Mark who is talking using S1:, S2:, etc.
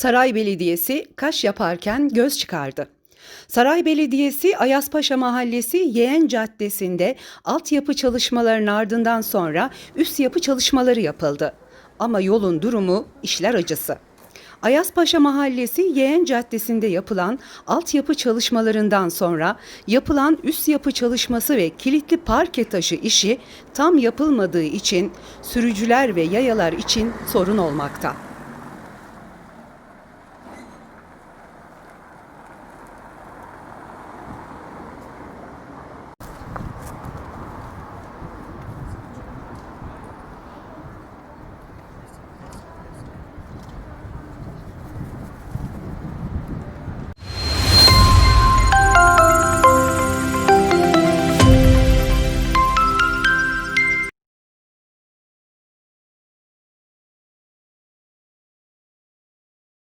S1: Saray Belediyesi kaş yaparken göz çıkardı. Saray Belediyesi Ayaspaşa Mahallesi Yeğen Caddesi'nde altyapı çalışmalarının ardından sonra üst yapı çalışmaları yapıldı. Ama yolun durumu işler acısı. Ayaspaşa Mahallesi Yeğen Caddesi'nde yapılan altyapı çalışmalarından sonra yapılan üst yapı çalışması ve kilitli parke taşı işi tam yapılmadığı için sürücüler ve yayalar için sorun olmakta.